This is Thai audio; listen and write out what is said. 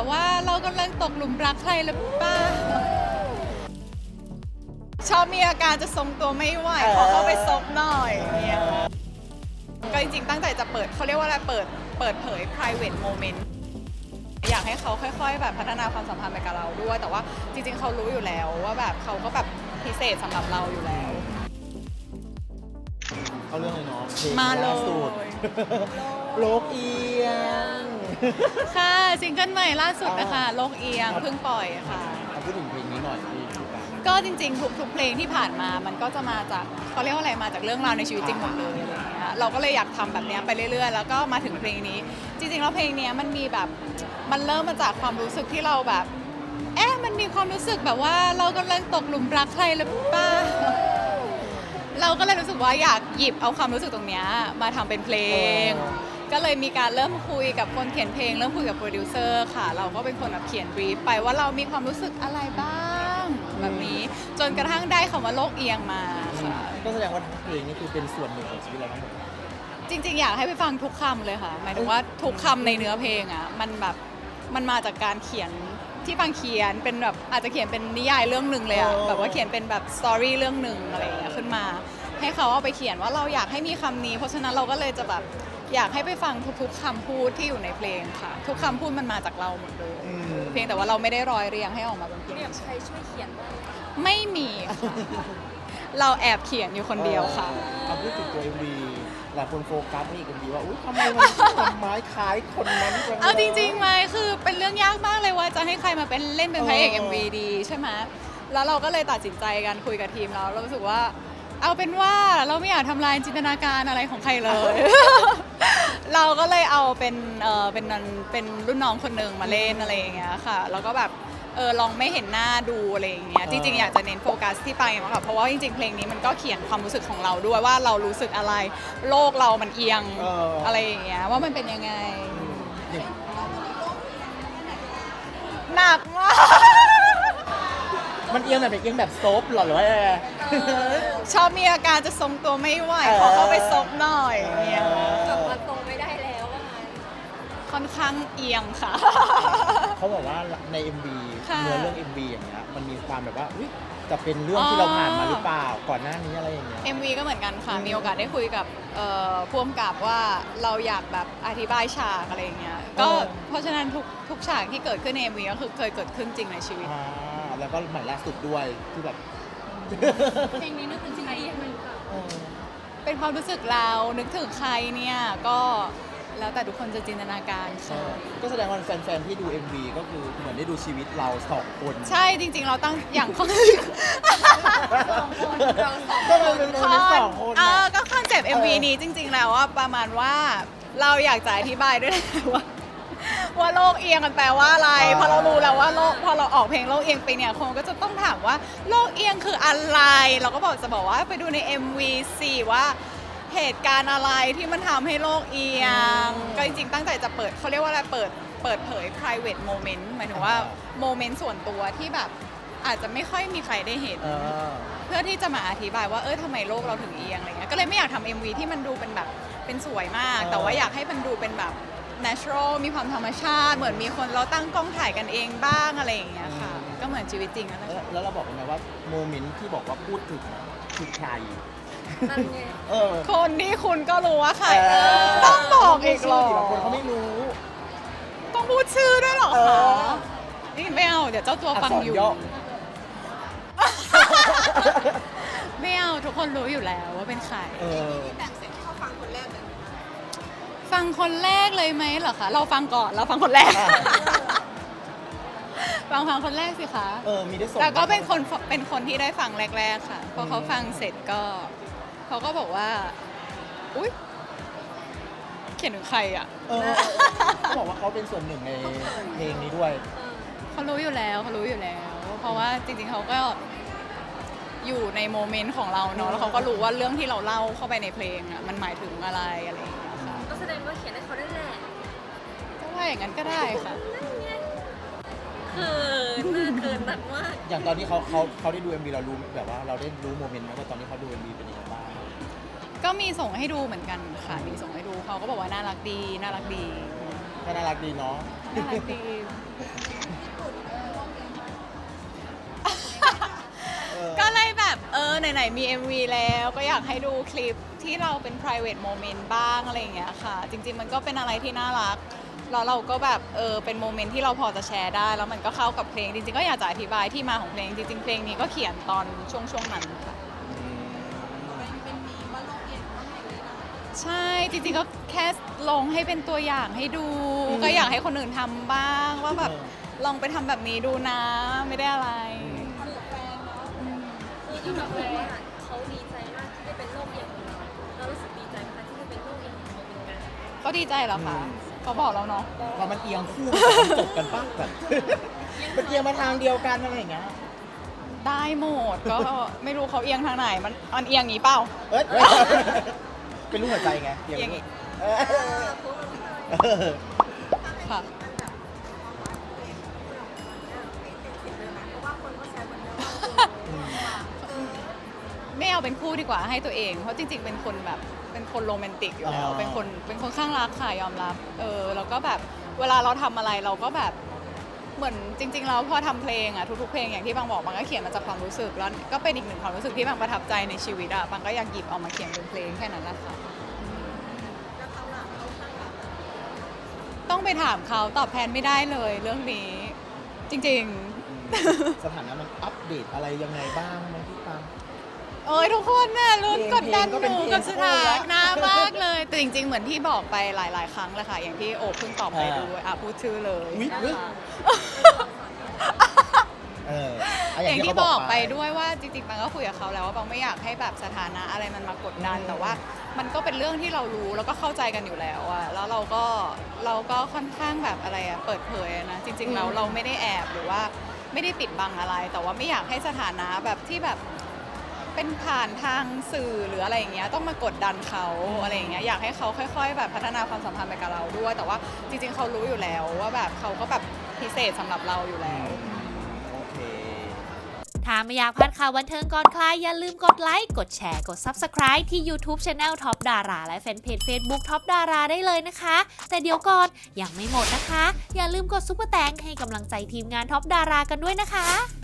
แบบว่าเรากำลังตกหลุมรักใครหรือเปล่าชอบมีอาการจะทรงตัวไม่ไหวขอเข้าไปซบหน่อยอย่างเนี่ยก็จริงๆตั้งใจจะเปิดเขาเรียกว่าอะไรเปิดเปิดเผย private moment อยากให้เขาค่อย ๆ แบบพัฒนาความสัมพันธ์ไปกับเราด้วย แต่ว่าจริง ๆ เขารู้อยู่แล้วว่าแบบเขาก็แบบพิเศษสำหรับเราอยู่แล้วเอาเรื่องเลยเนาะพลงมาเลย ล่สุดโลกเอียง ค่ะซิงเกิลใหม่ล่าสุดนะคะโลกเอียงเพิ่งปล่อยค่ะ เอาพูดถึงเพลงนี้หน่อยพี่ดูกันก็จริงๆทุกทุกเพลงที่ผ่านมามันก็จะมาจากเขาเรียกว่าอะไรมาจากเรื่องราวในชีวิตจริงหมดเลยอะไรอย่างเงี้ยเราก็เลยอยากทำแบบเนี้ยไปเรื่อยๆ แล้วก็มาถึงเพลงนี้ จริงๆแล้วเพลงเนี้ยมันมีแบบมันเริ่มมาจากความรู้สึกที่เราแบบ เอ๊ะมันมีความรู้สึกแบบว่าเรากำลังตกหลุมรักใครหรือเปล่าเราก็เลยรู้สึกว่าอยากหยิบเอาความรู้สึกตรงเนี้ยมาทำเป็นเพลง ก็เลยมีการเริ่มคุยกับคนเขียนเพลง เริ่มคุยกับโปรดิวเซอร์ค่ะ เราก็เป็นคนแบบเขียนบรีฟไปว่าเรามีความรู้สึกอะไรบ้างแบบนี้จนกระทั่งได้คำว่าโลกเอียงมาค่ะก็แสดงว่าทั้งเพลงนี่คือเป็นส่วนหนึ่งของชีวิตเราทั้งหมดจริง ๆ อยากให้ไปฟังทุกคำเลยค่ะ หมายถึงว่าทุกคำในเนื้อเพลงอะมันแบบมันมาจากการเขียนที่ฟังเขียนเป็นแบบอาจจะเขียนเป็นนิยายเรื่องหนึ่งเลยอะแบบว่าเขียนเป็นแบบสตอรี่เรื่องหนึ่งอะไรอย่างเงี้ยขึ้นมา ให้เขาเอาไปเขียนว่าเราอยากให้มีคำนี้ เพราะฉะนั้นเราก็เลยจะแบบ อยากให้ไปฟังทุกๆคำพูดที่อยู่ในเพลงค่ะ ทุกคำพูดมันมาจากเราหมดเลย อืม เพียงแต่ว่าเราไม่ได้ร้อยเรียงให้ออกมาเป็นเพลงใครช่วยเขียนบ้างไม่มีค่ะเราแอบเขียนอยู่คนเดียวค่ะ เอาพูดถึงตัว MV หลายคนโฟกัสนี่กันดีว่าอุ้ยทำไมมันทำไม้คล้ายคนนั้นจังลย เอาจริงๆไหมคือเป็นเรื่องยากมากเลยว่าจะให้ใครมาเป็นเล่นเป็นพระเอก เออ MV ดีใช่ไหมแล้วเราก็เลยตัดสินใจกันคุยกับทีมเราเรารู้สึกว่า เอาเป็นว่าเราไม่อยากทำลายจินตนาการอะไรของใครเลย เราก็เลยเอาเป็นเออเป็นนันเป็นรุ่นน้องคนหนึ่งมาเล่นอะไรอย่างเงี้ยค่ะ แล้วก็แบบเออลองไม่เห็นหน้าดูอะไรอย่างเงี้ย จริงๆ อยากจะเน้นโฟกัสที่ไปมากกว่าเพราะว่าจริงๆ เพลงนี้มันก็เขียนความรู้สึกของเราด้วยว่าเรารู้สึกอะไร โลกเรามันเอียงเอออ อะไรอย่างเงี้ยว่ามันเป็นยังไงอย่างหนักมาก มันเอียงแบบเอียงแบบโซฟหรอหรือว่าอะไร ชอบมีอาการจะทรงตัวไม่ไหวขอเข้าไปซบหน่อยอย่างเงี้ยกลับมาตรงไม่ได้แล้วว่างั้นค่อนข้างเอียงค่ะ เขาบอกว่าใน MV ค่ะเนื้อเรื่อง MV อย่างเงี้ยมันมีความแบบว่าอุ๊ยจะเป็นเรื่องที่เราผ่านมาหรือเปล่าก่อนหน้านี้อะไรอย่างเงี้ย MV ก็เหมือนกันค่ะ มีโอกาสได้คุยกับเอ่อพ่วงกับว่าเราอยากแบบอธิบายฉากอะไรอย่างเงี้ย ก็เออ เพราะฉะนั้นทุกทุกฉากที่เกิดขึ้นใน MV ก็คือเคยเกิดขึ้นจริงในชีวิต อ่า แล้วก็ใหม่ล่าสุดด้วยที่แบบเพลงนี้นึกถึงใครมันแบบเออเป็นความรู้สึกเรานึกถึงใครเนี่ยก็แล้วแต่ทุกคนจะจินตนาการเอค่ะอก็แสดงว่าแฟนๆที่ดู MV ก็คือเหมือนได้ดูชีวิตเราสองคนใช่จริง ๆ เราตั้งอย่างข้อเราสองก็เลยเป็นโมเมนต์สองคนเอน่ะ อก็คอนเซปต์ MV เออนี้จริง ๆ แล้วว่าประมาณว่าเราอยากจะอธิบายด้วยนะว่า ว่าโลกเอียงมันแปลว่าอะไรพอเรารู้แล้วว่าโลกพอเราออกเพลงโลกเอียงไปเนี่ยคนก็จะต้องถามว่าโลกเอียงคืออะไร เราก็บอกจะบอกว่าไปดูใน MV สิว่าเหตุการณ์อะไรที่มันทำให้โลกเอียง ก็จริงๆตั้งใจจะเปิดเขาเรียกว่าอะไรเปิดเปิดเผย private moment หมายถึงว่าโมเมนต์ส่วนตัวที่แบบอาจจะไม่ค่อยมีใครได้เห็น เออ เพื่อที่จะมาอธิบายว่าเออทำไมโลกเราถึงเอียงอะไรเงี้ยก็เลยไม่อยากทำ MV ที่มันดูเป็นแบบเป็นสวยมาก เออ แต่ว่าอยากให้มันดูเป็นแบบ natural มีความธรรมชาติ เหมือนมีคนเราตั้งกล้องถ่ายกันเองบ้างอะไรอย่างเงี้ยค่ะ ก็เหมือนชีวิตจริงนั่นแหละแล้วแล้วเราบอกกันไหมว่าโมเมนต์ที่บอกว่าพูดถึงคือใครนั่นไง เออคนที่คุณก็รู้ว่าใครเออต้องบอกอีกเหรอชื่บางคนเขาไม่รู้ ต้องพูดชื่อด้วยเหรอเอคะอ นี่ไม่เอา เดี๋ยวเจ้าตัวฟังอยู่อักษรย่อไม่เอา ทุกคนรู้อยู่แล้วว่าเป็นใคร เออ ฟังคนแรกเลยไหมเหรอคะ เราฟังก่อน เราฟังคนแรก อ่า ฟังฟังคนแรกสิคะ เออมีได้ส่งแต่ก็เป็นคนเป็นคนที่ได้ฟังแรก ๆ ค่ะ พอเขาฟังเสร็จก็ เขาก็บอกว่า อุ๊ย เขียนถึงใครอะ เออเขาบอกว่าเขาเป็นส่วนหนึ่งในเพลงนี้ด้วย เขารู้อยู่แล้วเขารู้อยู่แล้ว เพราะว่าจริงๆเขาก็อยู่ในโมเมนต์ของเราเนาะแล้วเขาก็รู้ว่าเรื่องที่เราเล่าเข้าไปในเพลงอะมันหมายถึงอะไรอะไรอย่างเงี้ย อย่างนั้นก็ได้ค่ะ เขินน่าเขินหนักมาก อย่างตอนที่เขาเขาเขาได้ดู MV เรารู้แบบว่าเราได้รู้โมเมนต์ไหมว่าตอนที่เขาดู MV เป็นยังไงบ้างก็มีส่งให้ดูเหมือนกันค่ะมีส่งให้ดูเขาก็บอกว่าน่ารักดี น่ารักดีอก็น่ารักดีเนาะ น่ารักดี ออไหนๆมี MV แล้วก็อยากให้ดูคลิปที่เราเป็น private moment บ้างอะไรอย่างเงี้ยค่ะ จริง ๆ มันก็เป็นอะไรที่น่ารัก แล้วเราก็แบบเออเป็นโมเมนต์ที่เราพอจะแชร์ได้ แล้วมันก็เข้ากับเพลง จริงๆ ก็อยากจะอธิบายที่มาของเพลง จริง ๆ เพลงนี้ก็เขียนตอนช่วงช่วงๆนั้นค่ะ ใช่จริงๆก็แค่ลงให้เป็นตัวอย่างให้ดูอืมก็อยากให้คนอื่นทำบ้าง ว่าแบบเออลองไปทำแบบนี้ดูนะไม่ได้อะไรอืม คือที่บอกเลยว่าเขาดีใจมากที่ได้เป็นโลกเอียงของเราเรารู้สึกดีใจไหมคะที่ได้เป็นโลกเอียงของเขาเหมือนกันก็ดีใจแล้วค่ะเขาบอกแล้วเนาะพอมันเอียงคู่มันจบกันปะแบบมันเอียงมาทางเดียวกันอะไรอย่างเงี้ยได้หมดก็ไม่รู้เขาเอียงทางไหนมันมันเอียงอย่างนี้เปล่าเอ้ยเป็นรูปหัวใจไงเอียงอีกเออเออ ค่ะ ไม่เอาเป็นคู่ดีกว่าให้ตัวเอง เพราะจริงๆ เป็นคนแบบเป็นคนโรแมนติกอยู่แล้วเป็นคนเป็นคนข้างรักค่ะยอมรับ เออแล้วก็แบบเวลาเราทำอะไรเราก็แบบเหมือนจริงๆแล้วพอทำเพลงอะทุกๆเพลงอย่างที่บางบอกบางก็เขียนมาจากความรู้สึกแล้วก็เป็นอีกหนึ่งความรู้สึกที่บางประทับใจในชีวิตอะบางก็อยากหยิบเอามาเขียนเป็นเพลงแค่นั้นแหละค่ะ ต้องไปถามเขาตอบแทนไม่ได้เลยเรื่องนี้ จริงๆ สถานะมันอัปเดตอะไรยังไงบ้างไหมพี่ตา มเอ้ยทุกคนน่ะลุ้นเพลงกดดันเพลงก็หเป็นนูเพลงกับสถาคู่นะละมากเลยแต่จริง ๆ เหมือนที่บอกไปหลาย ๆ ครั้งเลยค่ะ อย่างที่โอบเพิ่งตอบไปอ่าด้วยอะพูดชื่อเลย อุ๊ยอุ๊ยเอออะอย่างที่ที่เขาบอกไปด้วยว่าจริงๆปังก็คุยกับเขาแล้วว่าปังไม่อยากให้แบบสถานะอะไรมันมากดดันอืมแต่ว่ามันก็เป็นเรื่องที่เรารู้แล้วก็เข้าใจกันอยู่แล้วอะแล้วเราก็เราก็ค่อนข้างแบบอะไรอะเปิดเผยอะนะจริงๆเราเราไม่ได้แอบหรือว่าไม่ได้ปิดบังอะไร แต่ว่าไม่อยากให้สถานะแบบที่แบบ เป็นผ่านทางสื่อหรืออะไรอย่างเงี้ยต้องมากดดันเขาอะไรอย่างเงี้ยอยากให้เขาค่อย ๆ แบบพัฒนาความสัมพันธ์ไปกับเราด้วย แต่ว่าจริง ๆเขารู้อยู่แล้วว่าแบบเขาก็แบบพิเศษสำหรับเราอยู่แล้ว โอเค ถ้าไม่อยากพลาดข่าวบันเทิงก่อนใครอย่าลืมกดไลค์ กดแชร์ กด Subscribe ที่ YouTube Channel Top Dara และแฟนเพจ Facebook Top Dara ได้เลยนะคะ แต่เดี๋ยวก่อนยังไม่หมดนะคะ อย่าลืมกดซุปเปอร์แตงให้กำลังใจทีมงาน Top Dara กันด้วยนะคะ